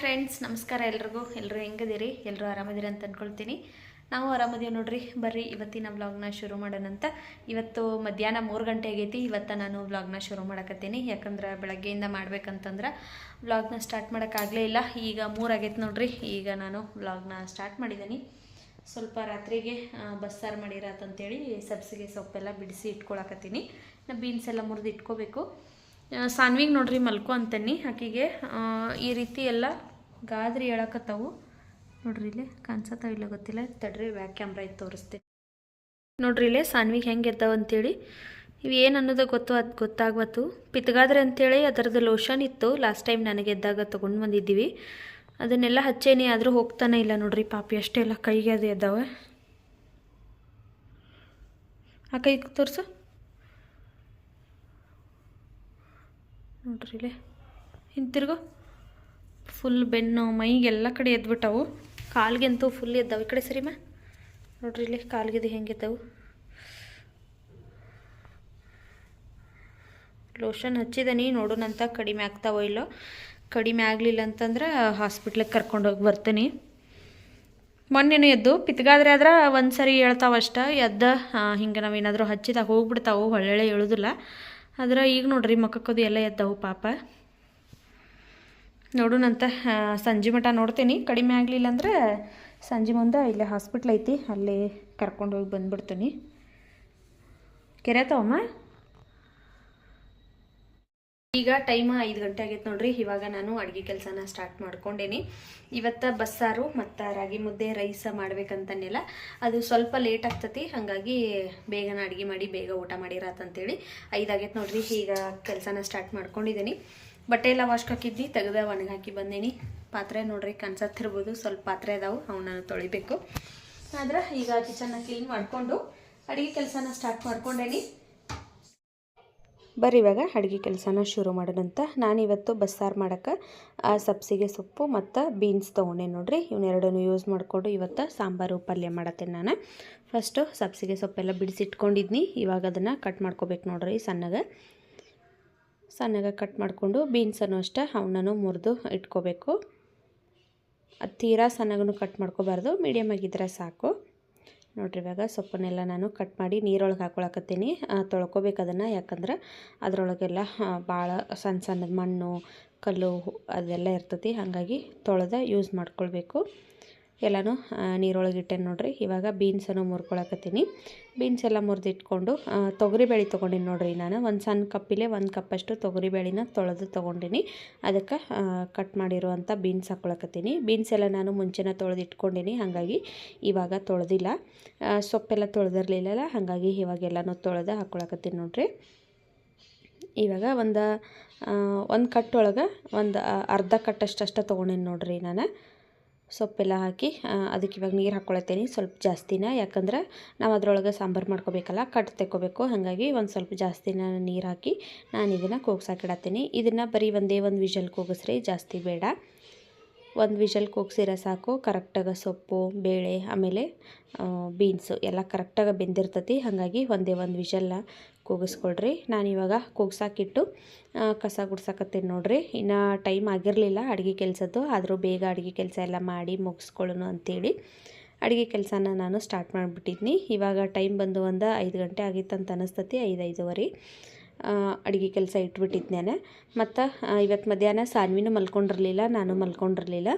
Friends ನಮಸ್ಕಾರ ಎಲ್ರಿಗೂ. ಎಲ್ಲರೂ ಹೆಂಗದಿರಿ ಎಲ್ಲರೂ ಆರಾಮದಿರಿ ಅಂತ ಅಂದ್ಕೊಳ್ತೀನಿ ನಾವು ಆರಾಮದೀವಿ ನೋಡ್ರಿ. ಬರ್ರಿ, ಇವತ್ತಿನ ವ್ಲಾಗ್ನ ಶುರು ಮಾಡೋಣಂತ ಇವತ್ತು ಮಧ್ಯಾಹ್ನ ಮೂರು ಗಂಟೆ ಆಗೈತಿ. ಇವತ್ತು ನಾನು ವ್ಲಾಗ್ನ ಶುರು ಮಾಡಕತ್ತೀನಿ. ಯಾಕಂದ್ರೆ ಬೆಳಗ್ಗೆಯಿಂದ ಮಾಡ್ಬೇಕಂತಂದ್ರೆ ವ್ಲಾಗ್ನ ಸ್ಟಾರ್ಟ್ ಮಾಡೋಕ್ಕಾಗಲೇ ಇಲ್ಲ. ಈಗ ಮೂರಾಗೈತೆ ನೋಡ್ರಿ. ಈಗ ನಾನು ವ್ಲಾಗ್ನ ಸ್ಟಾರ್ಟ್ ಮಾಡಿದ್ದೀನಿ ಸ್ವಲ್ಪ ರಾತ್ರಿಗೆ ಬಸ್ಸಾರು ಮಾಡಿರತ್ತಂತೇಳಿ ಸಬ್ಸಿಗೆ ಸೊಪ್ಪೆಲ್ಲ ಬಿಡಿಸಿ ಇಟ್ಕೊಳಕತ್ತೀನಿ. ಬೀನ್ಸ್ ಎಲ್ಲ ಮುರಿದು ಇಟ್ಕೋಬೇಕು. ಸಾನ್ವಿಗೆ ನೋಡ್ರಿ ಮಲ್ಕೊ ಅಂತೇನಿ ಆಕಿಗೆ. ಈ ರೀತಿ ಎಲ್ಲ ಗಾದ್ರಿ ಹೇಳಕತ್ತಾವು. ನೋಡ್ರಿ ಇಲ್ಲೇ ಕಾಣಿಸತ್ತಾವ ಇಲ್ಲ ಗೊತ್ತಿಲ್ಲ. ತಡ್ರಿ ಬ್ಯಾಕ್ ಕ್ಯಾಮ್ರಾ ಇತ್ತು ತೋರಿಸ್ತೀನಿ. ನೋಡ್ರಿ ಇಲ್ಲೇ ಸಾನ್ವಿಗೆ ಹೆಂಗೆ ಎದ್ದಾವ ಅಂತೇಳಿ. ಇವು ಏನು ಅನ್ನೋದು ಗೊತ್ತು, ಅದು ಗೊತ್ತಾಗ್ಬತ್ತು ಪಿತ್ಗಾದ್ರೆ ಅಂತೇಳಿ ಅದರದ್ದು ಲೋಷನ್ ಇತ್ತು. ಲಾಸ್ಟ್ ಟೈಮ್ ನನಗೆ ಎದ್ದಾಗ ತೊಗೊಂಡು ಬಂದಿದ್ದೀವಿ. ಅದನ್ನೆಲ್ಲ ಹಚ್ಚೇನಿ, ಆದರೂ ಹೋಗ್ತಾನೆ ಇಲ್ಲ ನೋಡ್ರಿ ಪಾಪಿ. ಅಷ್ಟೇ ಎಲ್ಲ ಕೈಗೆ ಅದು ಎದ್ದಾವೆ ಆ ಕೈ ತೋರಿಸು. ನೋಡ್ರಿ ಇಲ್ಲೇ. ಹಿಂತಿರ್ಗೋ ಫುಲ್ ಬೆನ್ನು, ಮೈಗೆ ಎಲ್ಲ ಕಡೆ ಎದ್ಬಿಟ್ಟವು. ಕಾಲ್ಗೆಂತೂ ಫುಲ್ ಎದ್ದಾವೆ. ಈ ಕಡೆ ಸರಿಮಾ ನೋಡ್ರಿ ಇಲ್ಲಿ ಕಾಲ್ಗಿದೆ ಹೆಂಗೆ ಎದ್ದಾವು. ಲೋಷನ್ ಹಚ್ಚಿದನಿ ನೋಡೋಣಂತ ಕಡಿಮೆ ಆಗ್ತಾವೋ ಇಲ್ಲೋ. ಕಡಿಮೆ ಆಗಲಿಲ್ಲ ಅಂತಂದ್ರೆ ಹಾಸ್ಪಿಟ್ಲಿಗೆ ಕರ್ಕೊಂಡೋಗಿ ಬರ್ತೀನಿ. ಮೊನ್ನೆನೂ ಎದ್ದು, ಪಿತ್ಗಾದ್ರೆ ಆದ್ರೆ ಒಂದು ಸರಿ ಹೇಳ್ತಾವಷ್ಟ ಎದ್ದ ಹಿಂಗೆ ನಾವೇನಾದರೂ ಹಚ್ಚಿದಾಗ ಹೋಗ್ಬಿಡ್ತಾವು, ಒಳ್ಳೊಳ್ಳೆ ಹೇಳೋದಿಲ್ಲ ಆದ್ರೆ ಈಗ ನೋಡ್ರಿ ಮಕ್ಕದು ಎಲ್ಲ ಎದ್ದವು ಪಾಪ. ನೋಡೋಣಂತ ಸಂಜೆ ಮಠ ನೋಡ್ತೀನಿ. ಕಡಿಮೆ ಆಗಲಿಲ್ಲ ಅಂದ್ರೆ ಸಂಜೆ ಮುಂದೆ ಇಲ್ಲೇ ಹಾಸ್ಪಿಟ್ಲ್ ಐತಿ, ಅಲ್ಲಿ ಕರ್ಕೊಂಡು ಹೋಗಿ ಕೆರೆ ಕೆರೆತಾವಮ್ಮ ಈಗ ಟೈಮ್ ಐದು ಗಂಟೆ ಆಗೈತೆ ನೋಡ್ರಿ. ಇವಾಗ ನಾನು ಅಡುಗೆ ಕೆಲಸನ ಸ್ಟಾರ್ಟ್ ಮಾಡ್ಕೊಂಡೇನಿ. ಇವತ್ತು ಬಸ್ಸಾರು ಮತ್ತು ರಾಗಿ ಮುದ್ದೆ, ರೈಸ್ ಮಾಡ್ಬೇಕಂತನೆಲ್ಲ ಅದು ಸ್ವಲ್ಪ ಲೇಟ್ ಆಗ್ತತಿ. ಹಾಗಾಗಿ ಬೇಗನ ಅಡುಗೆ ಮಾಡಿ, ಬೇಗ ಊಟ ಮಾಡಿರತ್ತಂತೇಳಿ ಐದಾಗೈತೆ ನೋಡ್ರಿ. ಈಗ ಕೆಲಸನ ಸ್ಟಾರ್ಟ್ ಮಾಡ್ಕೊಂಡಿದ್ದೀನಿ ಬಟ್ಟೆ ಎಲ್ಲ ವಾಶ್ ಹಾಕಿದ್ದಿ ತೆಗೆದ ಒಣಗಾಕಿ ಬಂದೀನಿ. ಪಾತ್ರೆ ನೋಡ್ರಿ ಕನ್ಸತ್ತಿರ್ಬೋದು ಸ್ವಲ್ಪ ಪಾತ್ರೆ ಅದಾವು ಅವನ್ನ ತೊಳಿಬೇಕು. ಆದ್ರೆ ಈಗ ಕಿಚನ್ನ ಕ್ಲೀನ್ ಮಾಡಿಕೊಂಡು ಅಡುಗೆ ಕೆಲಸನ ಸ್ಟಾರ್ಟ್ ಮಾಡ್ಕೊಂಡೇನಿ. ಬರ್ರಿ ಇವಾಗ ಅಡುಗೆ ಕೆಲಸನ ಶುರು ಮಾಡೋಣಂತ ನಾನಿವತ್ತು ಬಸ್ಸಾರು ಮಾಡೋಕ್ಕೆ ಸಬ್ಸಿಗೆ ಸೊಪ್ಪು ಮತ್ತು ಬೀನ್ಸ್ ತೊಗೊಂಡೆ ನೋಡ್ರಿ. ಇವನ್ನೆರಡನ್ನು ಯೂಸ್ ಮಾಡಿಕೊಂಡು ಇವತ್ತು ಸಾಂಬಾರು ಪಲ್ಯ ಮಾಡತ್ತೇನೆ ನಾನು. ಫಸ್ಟು ಸಬ್ಸಿಗೆ ಸೊಪ್ಪೆಲ್ಲ ಬಿಡಿಸಿಟ್ಕೊಂಡಿದ್ನಿ. ಇವಾಗ ಅದನ್ನು ಕಟ್ ಮಾಡ್ಕೋಬೇಕು ನೋಡ್ರಿ ಸಣ್ಣಗೆ. ಸಣ್ಣಗೆ ಕಟ್ ಮಾಡಿಕೊಂಡು ಬೀನ್ಸನ್ನು ಅಷ್ಟೇ ಅವನನ್ನು ಮುರಿದು ಇಟ್ಕೋಬೇಕು. ಅದು ತೀರಾ ಸಣ್ಣಗೂ ಕಟ್ ಮಾಡ್ಕೋಬಾರ್ದು. ಮೀಡಿಯಮ್ ಆಗಿದ್ದರೆ ಸಾಕು. ನೋಡ್ರಿ ಇವಾಗ ಸೊಪ್ಪನ್ನೆಲ್ಲ ನಾನು ಕಟ್ ಮಾಡಿ ನೀರೊಳಗೆ ಹಾಕೊಳಕತ್ತೀನಿ. ತೊಳ್ಕೊಬೇಕು ಅದನ್ನು. ಯಾಕಂದ್ರೆ ಅದರೊಳಗೆಲ್ಲ ಭಾಳ ಸಣ್ಣ ಸಣ್ಣದ ಮಣ್ಣು, ಕಲ್ಲು ಅದೆಲ್ಲ ಇರ್ತೈತಿ. ಹಾಗಾಗಿ ತೊಳೆದ ಯೂಸ್ ಮಾಡ್ಕೊಳ್ಬೇಕು. ಎಲ್ಲನೂ ನೀರೊಳಗೆ ಇಟ್ಟೇನೆ ನೋಡ್ರಿ. ಇವಾಗ ಬೀನ್ಸನ್ನು ಮುರ್ಕೊಳಕತ್ತೀನಿ. ಬೀನ್ಸ್ ಎಲ್ಲ ಮುರಿದಿಟ್ಕೊಂಡು ತೊಗರಿಬೇಳೆ ತೊಗೊಂಡಿನಿ ನೋಡ್ರಿ ನಾನು. ಒಂದು ಸಣ್ಣ ಕಪ್ಪಿಲೆ ಒಂದು ಕಪ್ಪಷ್ಟು ತೊಗರಿಬೇಳಿನ ತೊಳೆದು ತೊಗೊಂಡಿನಿ. ಅದಕ್ಕೆ ಕಟ್ ಮಾಡಿರುವಂಥ ಬೀನ್ಸ್ ಹಾಕ್ಕೊಳಕತ್ತೀನಿ ಬೀನ್ಸ್ ಎಲ್ಲ ನಾನು ಮುಂಚೆನ ತೊಳೆದಿಟ್ಕೊಂಡಿನಿ, ಹಾಗಾಗಿ ಇವಾಗ ತೊಳೆದಿಲ್ಲ. ಸೊಪ್ಪೆಲ್ಲ ತೊಳೆದಿರಲಿಲ್ಲಲ್ಲ, ಹಾಗಾಗಿ ಇವಾಗೆಲ್ಲನೂ ತೊಳೆದು ಹಾಕ್ಕೊಳಕತ್ತೀನಿ ನೋಡ್ರಿ. ಇವಾಗ ಒಂದು ಒಂದು ಕಟ್ಟೊಳಗೆ ಒಂದು ಅರ್ಧ ಕಟ್ಟಷ್ಟು ತೊಗೊಂಡೇನಿ ನೋಡ್ರಿ ನಾನು. ಸೊಪ್ಪೆಲ್ಲ ಹಾಕಿ ಅದಕ್ಕೆ ಇವಾಗ ನೀರು ಹಾಕ್ಕೊಳತ್ತೇನೆ ಸ್ವಲ್ಪ ಜಾಸ್ತಿನ. ಯಾಕಂದ್ರೆ ನಾವು ಅದರೊಳಗೆ ಸಾಂಬಾರು ಮಾಡ್ಕೋಬೇಕಲ್ಲ, ಕಟ್ ತೆಕ್ಕೋಬೇಕು. ಹಾಗಾಗಿ ಒಂದು ಸ್ವಲ್ಪ ಜಾಸ್ತಿನ ನೀರು ಹಾಕಿ ನಾನು ಇದನ್ನು ಕೂಗ್ಸಾಕಿಡತ್ತೀನಿ ಇದನ್ನು ಬರೀ ಒಂದೇ ಒಂದು ವಿಷಲ್ ಕೂಗಿಸ್ರಿ ಜಾಸ್ತಿ ಬೇಡ. ಒಂದು ವಿಷಲ್ ಕೂಗ್ಸಿರೋ ಸಾಕು, ಕರೆಕ್ಟಾಗಿ ಸೊಪ್ಪು, ಬೇಳೆ, ಆಮೇಲೆ ಬೀನ್ಸು ಎಲ್ಲ ಕರೆಕ್ಟಾಗಿ ಬೆಂದಿರ್ತತಿ. ಹಾಗಾಗಿ ಒಂದೇ ಒಂದು ವಿಷಲ್ನ ಕೂಗಿಸ್ಕೊಳ್ರಿ. ನಾನಿವಾಗ ಕೂಗ್ಸಾಕಿಟ್ಟು ಕಸ ಗುಡ್ಸಾಕತ್ತೀನಿ ನೋಡ್ರಿ. ಇನ್ನು ಟೈಮ್ ಆಗಿರಲಿಲ್ಲ ಅಡುಗೆ ಕೆಲಸದ್ದು, ಆದರೂ ಬೇಗ ಅಡುಗೆ ಕೆಲಸ ಎಲ್ಲ ಮಾಡಿ ಮುಗಿಸ್ಕೊಳ್ಳೋಣ ಅಂತೇಳಿ ಅಡುಗೆ ಕೆಲಸನ ನಾನು ಸ್ಟಾರ್ಟ್ ಮಾಡಿಬಿಟ್ಟಿದ್ನಿ. ಇವಾಗ ಟೈಮ್ ಬಂದು ಒಂದು ಐದು ಗಂಟೆ ಆಗಿತ್ತು ಅಂತ ಅನಿಸ್ತತಿ, ಐದು ಐದುವರೆ. ಅಡುಗೆ ಕೆಲಸ ಇಟ್ಬಿಟ್ಟಿದ್ದೆ ನಾನು ಮತ್ತು ಇವತ್ತು ಮಧ್ಯಾಹ್ನ ಸಾನ್ವಿನೂ ಮಲ್ಕೊಂಡಿರಲಿಲ್ಲ, ನಾನು ಮಲ್ಕೊಂಡಿರಲಿಲ್ಲ.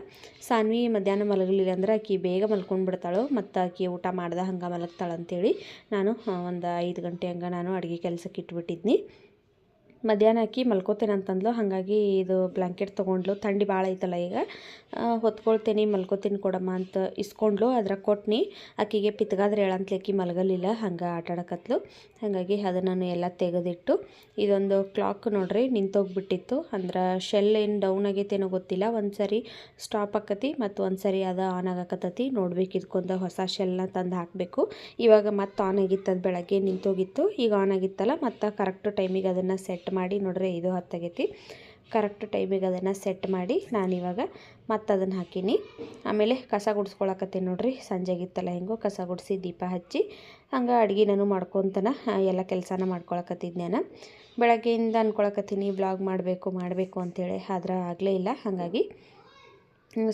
ಸಾನ್ವಿ ಮಧ್ಯಾಹ್ನ ಮಲಗಲಿಲ್ಲ ಅಂದ್ರೆ ಆಕಿ ಬೇಗ ಮಲ್ಕೊಂಡ್ಬಿಡ್ತಾಳು, ಮತ್ತು ಆಕಿ ಊಟ ಮಾಡ್ದೆ ಹಂಗೆ ಮಲಗ್ತಾಳಂತೇಳಿ ನಾನು ಒಂದು ಐದು ಗಂಟೆ ಹಂಗೆ ನಾನು ಅಡುಗೆ ಕೆಲಸಕ್ಕೆ ಇಟ್ಬಿಟ್ಟಿದ್ನಿ. ಮಧ್ಯಾಹ್ನ ಆಕಿ ಮಲ್ಕೋತೇನೆ ಹಾಗಾಗಿ ಇದು ಬ್ಲ್ಯಾಂಕೆಟ್ ತೊಗೊಂಡ್ಲು. ಥಂಡಿ ಭಾಳ ಐತಲ್ಲ ಈಗ. ಹೊತ್ಕೊಳ್ತೀನಿ, ಮಲ್ಕೋತೀನಿ ಕೊಡಮ್ಮ ಅಂತ ಇಸ್ಕೊಂಡ್ಲು. ಅದ್ರಾಗ ಕೊಟ್ನಿ. ಆಕಿಗೆ ಪಿತ್ಗಾದ್ರೆ ಹೇಳಂತ ಆಕಿ ಮಲಗಲಿಲ್ಲ. ಹಂಗೆ ಆಟಾಡಕತ್ಲು ಹಾಗಾಗಿ ಅದನ್ನು ಎಲ್ಲ ತೆಗೆದಿಟ್ಟು, ಇದೊಂದು ಕ್ಲಾಕ್ ನೋಡ್ರಿ, ನಿಂತೋಗ್ಬಿಟ್ಟಿತ್ತು. ಅಂದ್ರೆ ಶೆಲ್ ಏನು ಡೌನ್ ಆಗೈತೇನೋ ಗೊತ್ತಿಲ್ಲ. ಒಂದು ಸರಿ ಸ್ಟಾಪ್ ಆಕತಿ ಮತ್ತು ಒಂದು ಸರಿ ಅದು ಆನ್ ಆಗಕತ್ತತಿ. ನೋಡ್ಬೇಕು ಇದಕ್ಕೊಂದು ಹೊಸ ಶೆಲ್ನ ತಂದು ಹಾಕಬೇಕು. ಇವಾಗ ಮತ್ತೆ ಆನ್ ಆಗಿತ್ತು ಅದು ಬೆಳಗ್ಗೆ ನಿಂತೋಗಿತ್ತು. ಈಗ ಆನ್ ಆಗಿತ್ತಲ್ಲ, ಮತ್ತು ಕರೆಕ್ಟ್ ಟೈಮಿಗೆ ಅದನ್ನು ಸೆಟ್ ಮಾಡಿ ನೋಡ್ರಿ ಇದು ಹತ್ತಾಗೈತಿ ಕರೆಕ್ಟ್ ಟೈಮಿಗೆ ಅದನ್ನು ಸೆಟ್ ಮಾಡಿ ನಾನಿವಾಗ ಮತ್ತೆ ಅದನ್ನು ಹಾಕೀನಿ. ಆಮೇಲೆ ಕಸ ಗುಡಿಸ್ಕೊಳಕತ್ತೀನಿ ನೋಡ್ರಿ. ಸಂಜೆಗಿತ್ತಲ್ಲ ಹೆಂಗೋ ಕಸ ಗುಡಿಸಿ ದೀಪ ಹಚ್ಚಿ ಹಂಗೆ ಅಡುಗೆ ನಾನು ಮಾಡ್ಕೊತನ ಎಲ್ಲ ಕೆಲಸನ ಮಾಡ್ಕೊಳಕತ್ತಿದ್ದೆ ನಾನು. ಬೆಳಗ್ಗೆಯಿಂದ ಅಂದ್ಕೊಳಕತ್ತೀನಿ ಬ್ಲಾಗ್ ಮಾಡಬೇಕು ಮಾಡಬೇಕು ಅಂಥೇಳಿ ಆದ್ರೆ ಆಗಲೇ ಇಲ್ಲ. ಹಾಗಾಗಿ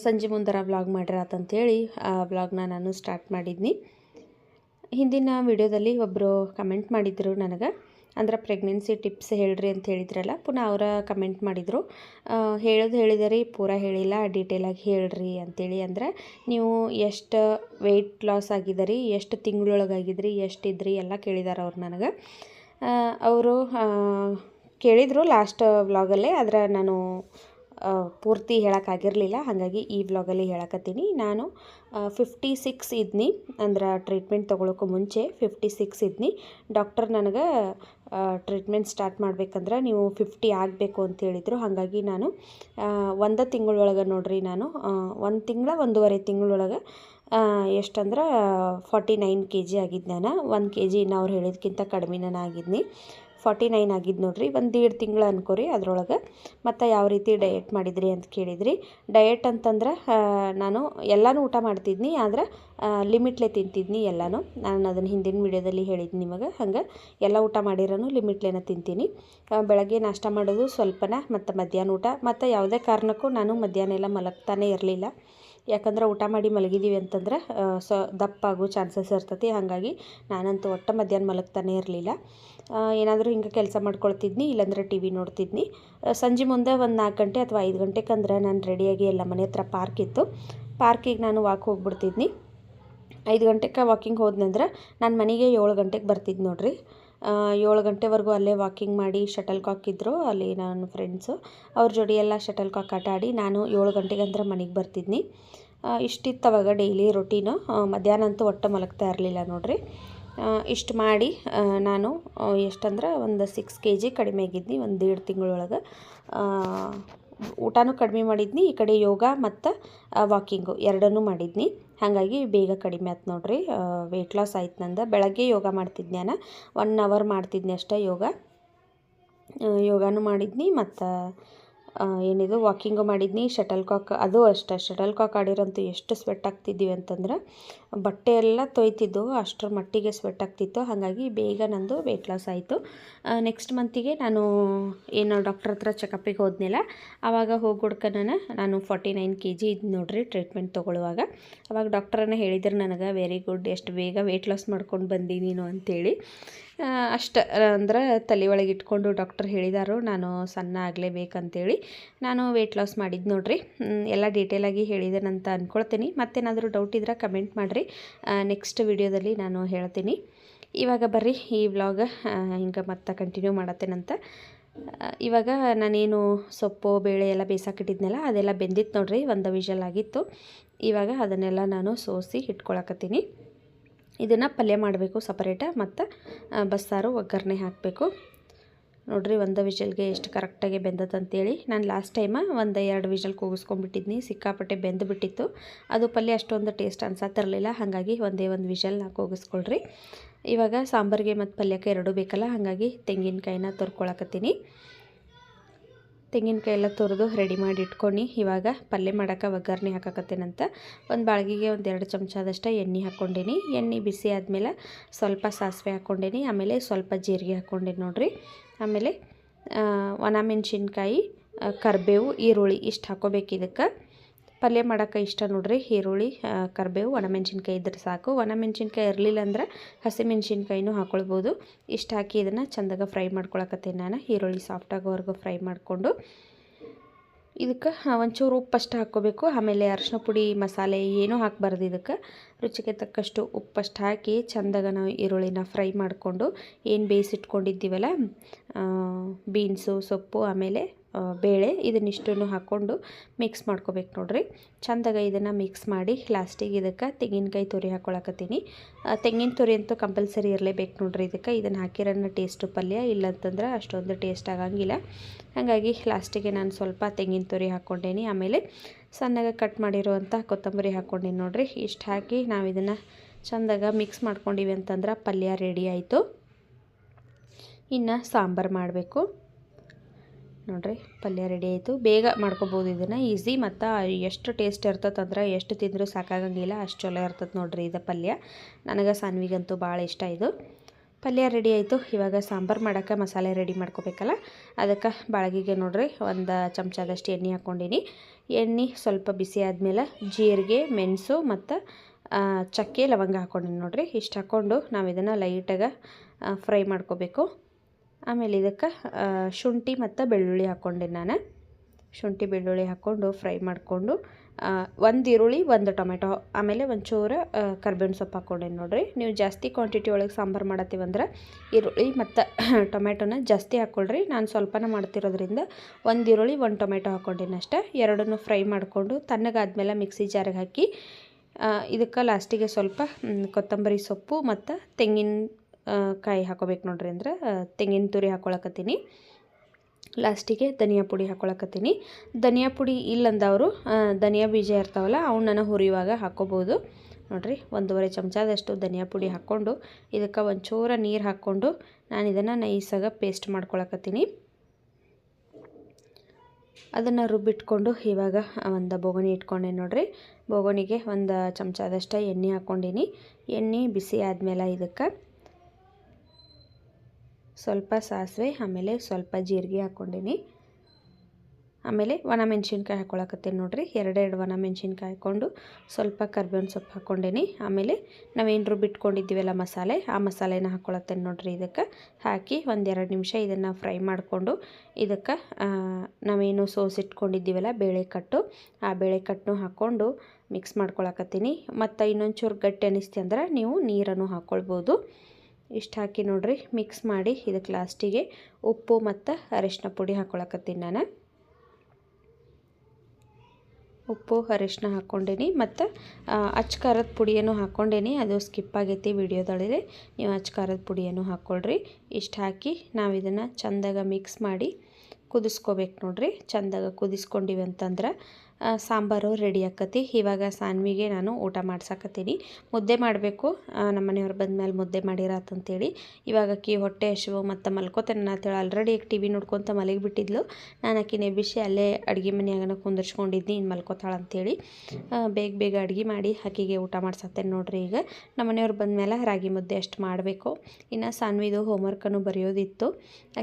ಸಂಜೆ ಮುಂದರ ಬ್ಲಾಗ್ ಮಾಡಿರತ್ತಂಥೇಳಿ ಆ ಬ್ಲಾಗ್ನ ನಾನು ಸ್ಟಾರ್ಟ್ ಮಾಡಿದ್ನಿ. ಹಿಂದಿನ ವಿಡಿಯೋದಲ್ಲಿ ಒಬ್ಬರು ಕಮೆಂಟ್ ಮಾಡಿದ್ದರು ನನಗೆ. ಅಂದ್ರೆ ಪ್ರೆಗ್ನೆನ್ಸಿ ಟಿಪ್ಸ್ ಹೇಳ್ರಿ ಅಂತ ಹೇಳಿದ್ರಲ್ಲ, ಪುನಃ ಅವರ ಕಮೆಂಟ್ ಮಾಡಿದರು. ಹೇಳೋದು ಹೇಳಿದರೆ ಪೂರ ಹೇಳಿಲ್ಲ ಡೀಟೇಲಾಗಿ ಹೇಳ್ರಿ ಅಂತೇಳಿ. ಅಂದ್ರೆ ನೀವು ಎಷ್ಟು ವೆಯ್ಟ್ ಲಾಸ್ ಆಗಿದ್ದೀರಿ ಎಷ್ಟು ತಿಂಗಳೊಳಗಾಗಿದ್ರಿ, ಎಷ್ಟು ಇದ್ರಿ ಎಲ್ಲ ಕೇಳಿದಾರೆ ಅವ್ರು ನನಗೆ. ಅವರು ಕೇಳಿದರು ಲಾಸ್ಟ್ ವ್ಲಾಗಲ್ಲೇ ಆದರೆ ನಾನು ಪೂರ್ತಿ ಹೇಳೋಕ್ಕಾಗಿರಲಿಲ್ಲ ಹಾಗಾಗಿ ಈ ವ್ಲಾಗಲ್ಲಿ ಹೇಳಕತ್ತೀನಿ. ನಾನು ಫಿಫ್ಟಿ ಸಿಕ್ಸ್ ಇದ್ನಿ, ಅಂದ್ರೆ ಟ್ರೀಟ್ಮೆಂಟ್ ತೊಗೊಳಕ್ಕೂ ಮುಂಚೆ ಫಿಫ್ಟಿ ಸಿಕ್ಸ್ ಇದ್ನಿ. ಡಾಕ್ಟರ್ ನನಗೆ ಟ್ರೀಟ್ಮೆಂಟ್ ಸ್ಟಾರ್ಟ್ ಮಾಡಬೇಕಂದ್ರೆ ನೀವು ಫಿಫ್ಟಿ ಆಗಬೇಕು ಅಂತ ಹೇಳಿದರು. ಹಾಗಾಗಿ ನಾನು ಒಂದು ತಿಂಗಳೊಳಗೆ ನೋಡ್ರಿ ನಾನು ಒಂದು ತಿಂಗಳ ಒಂದೂವರೆ ತಿಂಗಳೊಳಗೆ ಎಷ್ಟಂದ್ರೆ ಫಾರ್ಟಿ ನೈನ್ ಕೆ ಜಿ ಆಗಿದ್ದು ನಾನು. ಒಂದು ಕೆ ಜಿ ಇನ್ನು ಅವ್ರು ಹೇಳಿದ್ಕಿಂತ ಕಡಿಮೆ ನಾನು ಆಗಿದ್ನಿ ಫಾರ್ಟಿ ನೈನ್ ಆಗಿದ್ದು ನೋಡಿರಿ. ಒಂದು ದೀಡ್ ತಿಂಗಳು ಅನ್ಕೋರಿ ಅದರೊಳಗೆ. ಮತ್ತು ಯಾವ ರೀತಿ ಡಯೆಟ್ ಮಾಡಿದ್ರಿ ಅಂತ ಕೇಳಿದ್ರಿ. ಡಯೆಟ್ ಅಂತಂದ್ರೆ ನಾನು ಎಲ್ಲನೂ ಊಟ ಮಾಡ್ತಿದ್ನಿ, ಆದ್ರೆ ಲಿಮಿಟ್ಲೆ ತಿಂತಿದ್ನಿ ಎಲ್ಲನೂ. ನಾನು ಅದನ್ನು ಹಿಂದಿನ ವಿಡಿಯೋದಲ್ಲಿ ಹೇಳಿದ್ನಿ ನಿಮಗೆ. ಹಂಗೆ ಎಲ್ಲ ಊಟ ಮಾಡಿರೋನು ಲಿಮಿಟ್ಲೇನ ತಿಂತೀನಿ. ಬೆಳಗ್ಗೆ ನಾಷ್ಟ ಮಾಡೋದು ಸ್ವಲ್ಪನ, ಮತ್ತು ಮಧ್ಯಾಹ್ನ ಊಟ. ಮತ್ತು ಯಾವುದೇ ಕಾರಣಕ್ಕೂ ನಾನು ಮಧ್ಯಾಹ್ನ ಎಲ್ಲ ಮಲಗ್ತಾನೆ ಇರಲಿಲ್ಲ. ಯಾಕಂದ್ರೆ ಊಟ ಮಾಡಿ ಮಲಗಿದ್ದೀವಿ ಅಂತಂದ್ರೆ ಸೊ, ದಪ್ಪ ಆಗೋ ಚಾನ್ಸಸ್ ಇರ್ತೈತಿ. ಹಾಗಾಗಿ ನಾನಂತೂ ಒಟ್ಟು ಮಧ್ಯಾಹ್ನ ಮಲಗ್ತಾನೆ ಇರಲಿಲ್ಲ. ಏನಾದರೂ ಹಿಂಗೆ ಕೆಲಸ ಮಾಡ್ಕೊಳ್ತಿದ್ನಿ, ಇಲ್ಲಾಂದ್ರೆ ಟಿ ವಿ ನೋಡ್ತಿದ್ನಿ. ಸಂಜೆ ಮುಂದೆ ಒಂದು ನಾಲ್ಕು ಗಂಟೆ ಅಥವಾ ಐದು ಗಂಟೆಗಂದ್ರೆ ನಾನು ರೆಡಿಯಾಗಿ ಎಲ್ಲ ಮನೆ ಹತ್ರ ಪಾರ್ಕ್ ಇತ್ತು. ಪಾರ್ಕಿಗೆ ನಾನು ವಾಕ್ ಹೋಗ್ಬಿಡ್ತಿದ್ನಿ. ಐದು ಗಂಟೆಗೆ ವಾಕಿಂಗ್ ಹೋದ್ನಂದ್ರೆ ನಾನು ಮನೆಗೆ ಏಳು ಗಂಟೆಗೆ ಬರ್ತಿದ್ದೆ ನೋಡ್ರಿ. ಏಳು ಗಂಟೆವರೆಗೂ ಅಲ್ಲೇ ವಾಕಿಂಗ್ ಮಾಡಿ ಶಟಲ್ ಕಾಕ್ ಇದ್ದರು ಅಲ್ಲಿ ನನ್ನ ಫ್ರೆಂಡ್ಸು ಅವ್ರ ಜೋಡಿ ಎಲ್ಲ ಶಟಲ್ ಕಾಕ್ ಆಟ ಆಡಿ ನಾನು ಏಳು ಗಂಟೆಗೆ ಅಂದ್ರೆ ಮನೆಗೆ ಬರ್ತಿದ್ನಿ. ಇಷ್ಟಿತ್ತು ಅವಾಗ ಡೈಲಿ ರೊಟೀನು ಮಧ್ಯಾಹ್ನ ಅಂತೂ ಒಟ್ಟು ಮಲಗ್ತಾ ಇರಲಿಲ್ಲ ನೋಡ್ರಿ. ಇಷ್ಟು ಮಾಡಿ ನಾನು ಎಷ್ಟಂದ್ರೆ ಒಂದು ಸಿಕ್ಸ್ ಕೆ ಜಿ ಕಡಿಮೆ ಆಗಿದ್ನಿ, ಒಂದು ದೇಡ್ ತಿಂಗಳೊಳಗೆ. ಊಟನೂ ಕಡಿಮೆ ಮಾಡಿದ್ನಿ, ಈ ಕಡೆ ಯೋಗ ಮತ್ತು ವಾಕಿಂಗು ಎರಡನ್ನೂ ಮಾಡಿದ್ನಿ. ಹಾಗಾಗಿ ಬೇಗ ಕಡಿಮೆ ಆಯ್ತು ನೋಡ್ರಿ. ವೆಯ್ಟ್ ಲಾಸ್ ಆಯ್ತು ನಂದು. ಬೆಳಗ್ಗೆ ಯೋಗ ಮಾಡ್ತಿದ್ದೆ ನಾನು ಒನ್ ಅವರ್ ಮಾಡ್ತಿದ್ನಿ ಅಷ್ಟೇ ಯೋಗ. ಯೋಗಾನು ಮಾಡಿದ್ನಿ ಮತ್ತು ಏನಿದು ವಾಕಿಂಗು ಮಾಡಿದ್ನಿ ಶಟಲ್ ಕಾಕ್ ಅದು ಅಷ್ಟೇ ಶಟಲ್ ಕಾಕ್ ಆಡಿರೋಂಥ ಎಷ್ಟು ಸ್ವೆಟ್ ಆಗ್ತಿದ್ದೀವಿ ಅಂತಂದ್ರೆ, ಬಟ್ಟೆ ಎಲ್ಲ ತೊಯ್ತಿದ್ದು ಅಷ್ಟರ ಮಟ್ಟಿಗೆ ಸ್ವೆಟ್ ಆಗ್ತಿತ್ತು, ಹಾಗಾಗಿ ಬೇಗ ನಂದು ವೆಯ್ಟ್ ಲಾಸ್ ಆಯಿತು. ನೆಕ್ಸ್ಟ್ ಮಂತಿಗೆ ನಾನು ಏನು ಡಾಕ್ಟ್ರ್ ಹತ್ರ ಚೆಕಪ್ಪಿಗೆ ಹೋದ್ನಿಲ್ಲ ಆವಾಗ ಹೋಗುಡ್ಕ ನಾನು ನಾನು ಫಾರ್ಟಿ ನೈನ್ ಕೆ ಜಿ ಇದು ನೋಡ್ರಿ ಟ್ರೀಟ್ಮೆಂಟ್ ತೊಗೊಳ್ಳುವಾಗ. ಅವಾಗ ಡಾಕ್ಟ್ರನ್ನ ಹೇಳಿದ್ರು, ನನಗೆ ವೆರಿ ಗುಡ್ ಎಷ್ಟು ಬೇಗ ವೆಯ್ಟ್ ಲಾಸ್ ಮಾಡ್ಕೊಂಡು ಬಂದಿ ನೀನು ಅಂತೇಳಿ. ಅಷ್ಟು ಅಂದ್ರೆ ತಲೆ ಒಳಗೆ ಇಟ್ಕೊಂಡು ಡಾಕ್ಟರ್ ಹೇಳಿದಾರು, ನಾನು ಸಣ್ಣ ಆಗಲೇಬೇಕಂತೇಳಿ ನಾನು ವೆಯ್ಟ್ ಲಾಸ್ ಮಾಡಿದ್ದು ನೋಡ್ರಿ. ಎಲ್ಲ ಡೀಟೇಲಾಗಿ ಹೇಳಿದೆನಂತ ಅಂದ್ಕೊಳ್ತೀನಿ ಮತ್ತೇನಾದರೂ ಡೌಟ್ ಇದ್ರೆ ಕಮೆಂಟ್ ಮಾಡಿರಿ. ನೆಕ್ಸ್ಟ್ ವಿಡಿಯೋದಲ್ಲಿ ನಾನು ಹೇಳ್ತೀನಿ. ಇವಾಗ ಬರ್ರಿ, ಈ ವ್ಲಾಗ್ ಹಿಂಗೆ ಮತ್ತೆ ಕಂಟಿನ್ಯೂ ಮಾಡತ್ತೇನಂತ ಇವಾಗ ನಾನೇನು ಸೊಪ್ಪು, ಬೇಳೆ ಎಲ್ಲ ಬೇಯಿಸಾಕಿಟ್ಟಿದ್ನಲ್ಲ ಅದೆಲ್ಲ ಬೆಂದಿತ್ತು ನೋಡ್ರಿ, ಒಂದು ವಿಷಲ್ ಆಗಿತ್ತು. ಇವಾಗ ಅದನ್ನೆಲ್ಲ ನಾನು ಸೋಸಿ ಇಟ್ಕೊಳಕತ್ತೀನಿ. ಇದನ್ನು ಪಲ್ಯ ಮಾಡಬೇಕು ಸಪರೇಟ ಮತ್ತು ಬಸ್ಸಾರು, ಒಗ್ಗರಣೆ ಹಾಕಬೇಕು. ನೋಡಿರಿ ಒಂದು ವಿಷಲ್ಗೆ ಎಷ್ಟು ಕರೆಕ್ಟಾಗಿ ಬೆಂದದಂತೇಳಿ. ನಾನು ಲಾಸ್ಟ್ ಟೈಮ ಒಂದು ಎರಡು ವಿಷಲ್ ಕೂಗಿಸ್ಕೊಂಡ್ಬಿಟ್ಟಿದ್ನಿ, ಸಿಕ್ಕಾಪಟ್ಟೆ ಬೆಂದು ಬಿಟ್ಟಿತ್ತು ಅದು ಪಲ್ಯ ಅಷ್ಟೊಂದು ಟೇಸ್ಟ್ ಅನ್ಸತ್ತಿರಲಿಲ್ಲ ಹಾಗಾಗಿ ಒಂದೇ ಒಂದು ವಿಷಲ್ನ ಕೂಗಿಸ್ಕೊಳ್ರಿ. ಇವಾಗ ಸಾಂಬಾರಿಗೆ ಮತ್ತು ಪಲ್ಯಕ್ಕೆ ಎರಡೂ ಬೇಕಲ್ಲ, ಹಾಗಾಗಿ ತೆಂಗಿನಕಾಯಿನ ತೊರ್ಕೊಳಕತ್ತೀನಿ. ತೆಂಗಿನಕಾಯಿ ಎಲ್ಲ ತುರಿದು ರೆಡಿ ಮಾಡಿ ಇಟ್ಕೊಂಡು ಇವಾಗ ಪಲ್ಯ ಮಾಡೋಕೆ ಒಗ್ಗರಣೆ ಹಾಕಕತ್ತೇನಂತ ಒಂದು ಬಾಳ್ಗಿಗೆ ಒಂದು ಎರಡು ಚಮಚದಷ್ಟು ಎಣ್ಣೆ ಹಾಕ್ಕೊಂಡೀನಿ. ಎಣ್ಣೆ ಬಿಸಿ ಆದಮೇಲೆ ಸ್ವಲ್ಪ ಸಾಸಿವೆ ಹಾಕ್ಕೊಂಡೇನಿ. ಆಮೇಲೆ ಸ್ವಲ್ಪ ಜೀರಿಗೆ ಹಾಕ್ಕೊಂಡೀನಿ ನೋಡಿರಿ. ಆಮೇಲೆ ಒಣ ಮೆಣಸಿನ್ಕಾಯಿ ಕರಿಬೇವು, ಈರುಳ್ಳಿ ಇಷ್ಟು ಹಾಕೋಬೇಕು ಇದಕ್ಕೆ. ಪಲ್ಯ ಮಾಡೋಕ್ಕೆ ಇಷ್ಟ ನೋಡ್ರಿ. ಈರುಳ್ಳಿ ಕರಿಬೇವು, ಒಣಮೆಣ್ಸಿನ್ಕಾಯಿ ಇದ್ರೆ ಸಾಕು. ಒಣಮೆಣ್ಸಿನ್ಕಾಯಿ ಇರಲಿಲ್ಲ ಅಂದ್ರೆ ಹಸಿಮೆಣ್ಸಿನ್ಕಾಯಿನೂ ಹಾಕ್ಕೊಳ್ಬೋದು ಇಷ್ಟು ಹಾಕಿ ಇದನ್ನು ಚಂದಾಗ ಫ್ರೈ ಮಾಡ್ಕೊಳಕತ್ತೀನಿ ನಾನು. ಈರುಳ್ಳಿ ಸಾಫ್ಟ್ ಆಗೋವರೆಗೂ ಫ್ರೈ ಮಾಡಿಕೊಂಡು ಇದಕ್ಕೆ ಒಂಚೂರು ಉಪ್ಪಷ್ಟು ಹಾಕ್ಕೋಬೇಕು. ಆಮೇಲೆ ಅರಶಿನ ಪುಡಿ, ಮಸಾಲೆ ಏನೂ ಹಾಕಬಾರ್ದು ಇದಕ್ಕೆ. ರುಚಿಗೆ ತಕ್ಕಷ್ಟು ಉಪ್ಪಷ್ಟು ಹಾಕಿ ಚಂದಾಗ ನಾವು ಈರುಳ್ಳಿನ ಫ್ರೈ ಮಾಡಿಕೊಂಡು ಏನು ಬೇಯಿಸಿಟ್ಕೊಂಡಿದ್ದೀವಲ್ಲ ಬೀನ್ಸು, ಸೊಪ್ಪು, ಆಮೇಲೆ ಬೇಳೆ ಇದನ್ನಿಷ್ಟನ್ನು ಹಾಕ್ಕೊಂಡು ಮಿಕ್ಸ್ ಮಾಡ್ಕೋಬೇಕು ನೋಡ್ರಿ. ಚಂದಾಗ ಇದನ್ನು ಮಿಕ್ಸ್ ಮಾಡಿ ಲಾಸ್ಟಿಗೆ ಇದಕ್ಕೆ ತೆಂಗಿನಕಾಯಿ ತುರಿ ಹಾಕ್ಕೊಳಕತ್ತೀನಿ ತೆಂಗಿನ ತುರಿ ಅಂತೂ ಕಂಪಲ್ಸರಿ ಇರಲೇಬೇಕು ನೋಡ್ರಿ ಇದಕ್ಕೆ. ಇದನ್ನು ಹಾಕಿರೋಣ ಟೇಸ್ಟು ಪಲ್ಯ, ಇಲ್ಲಂತಂದ್ರೆ ಅಷ್ಟೊಂದು ಟೇಸ್ಟ್ ಆಗಂಗಿಲ್ಲ. ಹಾಗಾಗಿ ಲಾಸ್ಟಿಗೆ ನಾನು ಸ್ವಲ್ಪ ತೆಂಗಿನ ತುರಿ ಹಾಕ್ಕೊಂಡೇನಿ. ಆಮೇಲೆ ಸಣ್ಣಗೆ ಕಟ್ ಮಾಡಿರುವಂಥ ಕೊತ್ತಂಬರಿ ಹಾಕ್ಕೊಂಡೀನಿ ನೋಡ್ರಿ. ಇಷ್ಟು ಹಾಕಿ ನಾವು ಇದನ್ನು ಚಂದಾಗ ಮಿಕ್ಸ್ ಮಾಡ್ಕೊಂಡಿವಿ ಅಂತಂದ್ರೆ ಪಲ್ಯ ರೆಡಿ ಆಯಿತು. ಇನ್ನು ಸಾಂಬಾರು ಮಾಡಬೇಕು. ನೋಡ್ರಿ, ಪಲ್ಯ ರೆಡಿ ಆಯಿತು. ಬೇಗ ಮಾಡ್ಕೊಬೋದು ಇದನ್ನು. ಈಸಿ ಮತ್ತು ಎಷ್ಟು ಟೇಸ್ಟ್ ಇರ್ತದೆ ಅಂದ್ರೆ ಎಷ್ಟು ತಿಂದರೂ ಸಾಕಾಗಂಗಿಲ್ಲ, ಅಷ್ಟು ಚಲೋ ಇರ್ತದೆ ನೋಡ್ರಿ ಇದು ಪಲ್ಯ. ನನಗೆ ಸಾನ್ವಿಗಂತೂ ಭಾಳ ಇಷ್ಟ ಇದು. ಪಲ್ಯ ರೆಡಿ ಆಯಿತು. ಇವಾಗ ಸಾಂಬಾರು ಮಾಡೋಕ್ಕೆ ಮಸಾಲೆ ರೆಡಿ ಮಾಡ್ಕೋಬೇಕಲ್ಲ? ಅದಕ್ಕೆ ಬಾಳಗಿಗೆ ನೋಡ್ರಿ, ಒಂದು ಚಮಚದಷ್ಟು ಎಣ್ಣೆ ಹಾಕ್ಕೊಂಡಿನಿ ಎಣ್ಣೆ ಸ್ವಲ್ಪ ಬಿಸಿ ಆದಮೇಲೆ ಜೀರಿಗೆ, ಮೆಣಸು ಮತ್ತು ಚಕ್ಕೆ, ಲವಂಗ ಹಾಕ್ಕೊಂಡಿನಿ ನೋಡ್ರಿ. ಇಷ್ಟು ಹಾಕ್ಕೊಂಡು ನಾವು ಇದನ್ನು ಲೈಟಾಗಿ ಫ್ರೈ ಮಾಡ್ಕೋಬೇಕು. ಆಮೇಲೆ ಇದಕ್ಕೆ ಶುಂಠಿ ಮತ್ತು ಬೆಳ್ಳುಳ್ಳಿ ಹಾಕ್ಕೊಂಡಿನಿ ನಾನು. ಶುಂಠಿ, ಬೆಳ್ಳುಳ್ಳಿ ಹಾಕ್ಕೊಂಡು ಫ್ರೈ ಮಾಡಿಕೊಂಡು ಒಂದು ಈರುಳ್ಳಿ, ಒಂದು ಟೊಮೆಟೊ, ಆಮೇಲೆ ಒಂಚೂರು ಕರ್ಬೇವಿನ ಸೊಪ್ಪು ಹಾಕ್ಕೊಂಡೇನಿ ನೋಡಿರಿ. ನೀವು ಜಾಸ್ತಿ ಕ್ವಾಂಟಿಟಿ ಒಳಗೆ ಸಾಂಬಾರು ಮಾಡತ್ತೀವಂದ್ರೆ ಈರುಳ್ಳಿ ಮತ್ತು ಟೊಮೆಟೊನ ಜಾಸ್ತಿ ಹಾಕ್ಕೊಳ್ರಿ. ನಾನು ಸ್ವಲ್ಪನೇ ಮಾಡ್ತಿರೋದ್ರಿಂದ ಒಂದು ಈರುಳ್ಳಿ, ಒಂದು ಟೊಮೆಟೊ ಹಾಕ್ಕೊಂಡೀನಿ ಅಷ್ಟೇ. ಎರಡನ್ನು ಫ್ರೈ ಮಾಡಿಕೊಂಡು ತಣ್ಣಗಾದ್ಮೇಲೆ ಮಿಕ್ಸಿ ಜಾರಿಗೆ ಹಾಕಿ ಇದಕ್ಕೆ ಲಾಸ್ಟಿಗೆ ಸ್ವಲ್ಪ ಕೊತ್ತಂಬರಿ ಸೊಪ್ಪು ಮತ್ತು ತೆಂಗಿನ ಕಾಯಿ ಹಾಕೋಬೇಕು ನೋಡ್ರಿ ಅಂದ್ರೆ ತೆಂಗಿನ ತುರಿ ಹಾಕೊಳಕತ್ತೀನಿ. ಲಾಸ್ಟಿಗೆ ಧನಿಯಾ ಪುಡಿ ಹಾಕೊಳಕತ್ತೀನಿ. ಧನಿಯಾ ಪುಡಿ ಇಲ್ಲಂದವರು ಧನಿಯಾ ಬೀಜ ಇರ್ತಾವಲ್ಲ ಅವನ್ನ ಹುರಿಯುವಾಗ ಹಾಕೋಬೋದು. ನೋಡಿರಿ, ಒಂದೂವರೆ ಚಮಚದಷ್ಟು ಧನಿಯಾ ಪುಡಿ ಹಾಕ್ಕೊಂಡು, ಇದಕ್ಕೆ ಒಂಚೂರ ನೀರು ಹಾಕ್ಕೊಂಡು ನಾನು ಇದನ್ನು ನೈಸಾಗ ಪೇಸ್ಟ್ ಮಾಡ್ಕೊಳಕತ್ತೀನಿ. ಅದನ್ನು ರುಬ್ಬಿಟ್ಕೊಂಡು ಇವಾಗ ಒಂದು ಬೋಗಣಿ ಇಟ್ಕೊಂಡೆ ನೋಡ್ರಿ. ಬೋಗಣಿಗೆ ಒಂದು ಚಮಚದಷ್ಟು ಎಣ್ಣೆ ಹಾಕ್ಕೊಂಡಿನಿ ಎಣ್ಣೆ ಬಿಸಿ ಆದಮೇಲೆ ಇದಕ್ಕೆ ಸ್ವಲ್ಪ ಸಾಸಿವೆ, ಆಮೇಲೆ ಸ್ವಲ್ಪ ಜೀರಿಗೆ ಹಾಕ್ಕೊಂಡಿನಿ. ಆಮೇಲೆ ಒಣ ಮೆಣಸಿನ್ಕಾಯಿ ಹಾಕ್ಕೊಳಕತ್ತೀನಿ ನೋಡಿರಿ. ಎರಡೆರಡು ಒಣ ಮೆಣಸಿನ್ಕಾಯಿ ಹಾಕ್ಕೊಂಡು ಸ್ವಲ್ಪ ಕರ್ಬೇವಿನ ಸೊಪ್ಪು ಹಾಕ್ಕೊಂಡೇನಿ. ಆಮೇಲೆ ನಾವೇನರು ಬಿಟ್ಕೊಂಡಿದ್ದೀವಲ್ಲ ಮಸಾಲೆ, ಆ ಮಸಾಲೆನ ಹಾಕ್ಕೊಳತ್ತೇನೆ ನೋಡಿರಿ ಇದಕ್ಕೆ. ಹಾಕಿ ಒಂದೆರಡು ನಿಮಿಷ ಇದನ್ನು ಫ್ರೈ ಮಾಡಿಕೊಂಡು ಇದಕ್ಕೆ ನಾವೇನು ಸೋಸಿಟ್ಕೊಂಡಿದ್ದೀವಲ್ಲ ಬೇಳೆ ಕಟ್ಟು ಆ ಬೇಳೆ ಕಟ್ಟನ್ನು ಹಾಕ್ಕೊಂಡು ಮಿಕ್ಸ್ ಮಾಡ್ಕೊಳಕತ್ತೀನಿ. ಮತ್ತು ಇನ್ನೊಂದು ಚೂರು ಗಟ್ಟಿ ಅನ್ನಿಸ್ತಿ ಅಂದ್ರೆ ನೀವು ನೀರನ್ನು ಹಾಕ್ಕೊಳ್ಬೋದು ಇಷ್ಟು ಹಾಕಿ ನೋಡಿರಿ ಮಿಕ್ಸ್ ಮಾಡಿ ಇದಕ್ಕೆ ಲಾಸ್ಟಿಗೆ ಉಪ್ಪು ಮತ್ತು ಅರಿಶಿನ ಪುಡಿ ಹಾಕ್ಕೊಳಕತ್ತೀನಿ ನಾನು. ಉಪ್ಪು ಅರಿಶಿನ ಹಾಕ್ಕೊಂಡೇನಿ ಮತ್ತು ಅಚ್ಚ ಖಾರದ ಪುಡಿಯನ್ನು ಹಾಕ್ಕೊಂಡೇನಿ ಅದು ಸ್ಕಿಪ್ ಆಗೈತಿ ವಿಡಿಯೋದೊಳಗೆ. ನೀವು ಅಚ್ಚ ಖಾರದ ಪುಡಿಯನ್ನು ಹಾಕ್ಕೊಳ್ರಿ ಇಷ್ಟು ಹಾಕಿ ನಾವು ಇದನ್ನು ಚೆಂದಾಗ ಮಿಕ್ಸ್ ಮಾಡಿ ಕುದಿಸ್ಕೋಬೇಕು ನೋಡ್ರಿ. ಚೆಂದಾಗ ಕುದಿಸ್ಕೊಂಡಿವಿ ಅಂತಂದ್ರೆ ಸಾಂಬಾರು ರೆಡಿ ಆಕತಿ. ಇವಾಗ ಸಾನ್ವಿಗೆ ನಾನು ಊಟ ಮಾಡ್ಸಕತ್ತೀನಿ ಮುದ್ದೆ ಮಾಡಬೇಕು. ನಮ್ಮ ಮನೆಯವ್ರು ಬಂದಮೇಲೆ ಮುದ್ದೆ ಮಾಡಿರತ್ತಂತೇಳಿ ಇವಾಗ ಅಕ್ಕಿ, ಹೊಟ್ಟೆ, ಹಸಿವು ಮತ್ತು ಮಲ್ಕೋತೇನೆ ಅಂತೇಳಿ ಆಲ್ರೆಡಿ ಟಿ ವಿ ನೋಡ್ಕೊತ ಮಲಗಿಬಿಟ್ಟಿದ್ಲು. ನಾನು ಆಕಿ ನೆಬ್ಬಿಸಿ ಅಲ್ಲೇ ಅಡುಗೆ ಮನೆಯಾಗನ ಕುಂದಿರ್ಸ್ಕೊಂಡಿದ್ನಿ ಇನ್ನು ಮಲ್ಕೋತಾಳೆ ಅಂತೇಳಿ. ಬೇಗ ಬೇಗ ಅಡುಗೆ ಮಾಡಿ ಅಕ್ಕಿಗೆ ಊಟ ಮಾಡ್ಸತ್ತೇನೆ ನೋಡ್ರಿ ಈಗ. ನಮ್ಮ ಮನೆಯವ್ರು ಬಂದಮೇಲೆ ರಾಗಿ ಮುದ್ದೆ ಅಷ್ಟು ಮಾಡಬೇಕು. ಇನ್ನು ಸಾನ್ವಿದು ಹೋಮ್ವರ್ಕನ್ನು ಬರೆಯೋದಿತ್ತು.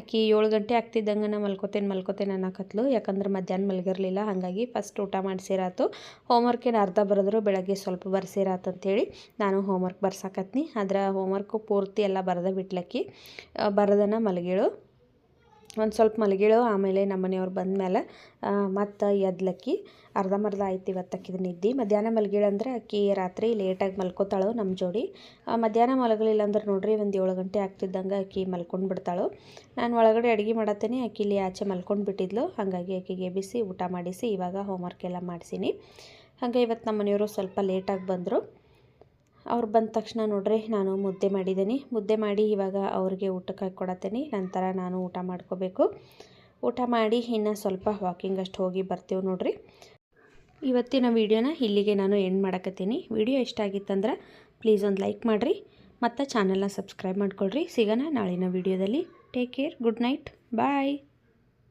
ಅಕ್ಕಿ ಏಳು ಗಂಟೆ ಆಗ್ತಿದ್ದಂಗೆ ನಾ ಮಲ್ಕೋತೇನೆ ಮಲ್ಕೋತೇನೆ ಅನ್ನಕತ್ಲು. ಯಾಕಂದ್ರೆ ಮಧ್ಯಾಹ್ನ ಮಲಗಿರಲಿಲ್ಲ. ಹಾಗಾಗಿ ಫಸ್ಟ್ ಊಟ ಮಾಡಿಸಿರಾತು. ಹೋಮ್ವರ್ಕ್ ಏನು ಅರ್ಧ ಬರೆದ್ರು ಬೆಳಗ್ಗೆ ಸ್ವಲ್ಪ ಬರ್ಸಿರಾತು ಅಂತೇಳಿ ನಾನು ಹೋಮ್ವರ್ಕ್ ಬರ್ಸಕತ್ನಿ. ಹೋಮ್ ಹೋಮ್ವರ್ಕು ಪೂರ್ತಿ ಎಲ್ಲ ಬರೆದ ಬಿಟ್ಲಕ್ಕಿ ಬರದನ ಮಲಗಿಳು ಒಂದು ಸ್ವಲ್ಪ ಮಲಗಿಳು ಆಮೇಲೆ ನಮ್ಮ ಮನೆಯವ್ರು ಬಂದಮೇಲೆ ಮತ್ತು ಎದ್ಲಕ್ಕಿ ಅರ್ಧಂಬರ್ಧ ಆಯ್ತು ಇವತ್ತು ನಿದ್ದೆ. ಮಧ್ಯಾಹ್ನ ಮಲಗಿಳಂದ್ರೆ ಅಕ್ಕಿ ರಾತ್ರಿ ಲೇಟಾಗಿ ಮಲ್ಕೋತಾಳು ನಮ್ಮ ಜೋಡಿ. ಮಧ್ಯಾಹ್ನ ಮಲಗಲಿಲ್ಲ ಅಂದ್ರೆ ನೋಡ್ರಿ ಒಂದು ಏಳು ಗಂಟೆ ಆಗ್ತಿದ್ದಂಗೆ ಅಕ್ಕಿ ಮಲ್ಕೊಂಡು ಬಿಡ್ತಾಳು. ನಾನು ಒಳಗಡೆ ಅಡುಗೆ ಮಾಡತ್ತೇನೆ, ಅಕ್ಕಿ ಇಲ್ಲಿ ಆಚೆ ಮಲ್ಕೊಂಡು ಬಿಟ್ಟಿದ್ಲು. ಹಾಗಾಗಿ ಅಕ್ಕಿಗೆ ಬಿಸಿ ಊಟ ಮಾಡಿಸಿ, ಇವಾಗ ಹೋಮ್ವರ್ಕ್ ಎಲ್ಲ ಮಾಡಿಸೀನಿ. ಹಾಗೆ ಇವತ್ತು ನಮ್ಮ ಮನೆಯವರು ಸ್ವಲ್ಪ ಲೇಟಾಗಿ ಬಂದರು. ಅವ್ರು ಬಂದ ತಕ್ಷಣ ನೋಡ್ರಿ ನಾನು ಮುದ್ದೆ ಮಾಡಿದ್ದೀನಿ. ಮುದ್ದೆ ಮಾಡಿ ಇವಾಗ ಅವ್ರಿಗೆ ಊಟಕ್ಕೆ ಹಾಕಿ ನಂತರ ನಾನು ಊಟ ಮಾಡ್ಕೋಬೇಕು. ಊಟ ಮಾಡಿ ಇನ್ನು ಸ್ವಲ್ಪ ವಾಕಿಂಗ್ ಅಷ್ಟು ಹೋಗಿ ಬರ್ತೀವಿ ನೋಡ್ರಿ. ಇವತ್ತಿನ ವೀಡಿಯೋನ ಇಲ್ಲಿಗೆ ನಾನು ಎಂಡ್ ಮಾಡಕತ್ತೀನಿ. ವಿಡಿಯೋ ಇಷ್ಟ ಆಗಿತ್ತಂದ್ರೆ ಪ್ಲೀಸ್ ಒಂದು ಲೈಕ್ ಮಾಡಿರಿ. ಮತ್ತು ಚಾನಲ್ನ ಸಬ್ಸ್ಕ್ರೈಬ್ ಮಾಡ್ಕೊಳ್ರಿ. ಸಿಗೋಣ ನಾಳಿನ ವೀಡಿಯೋದಲ್ಲಿ. Take care good night bye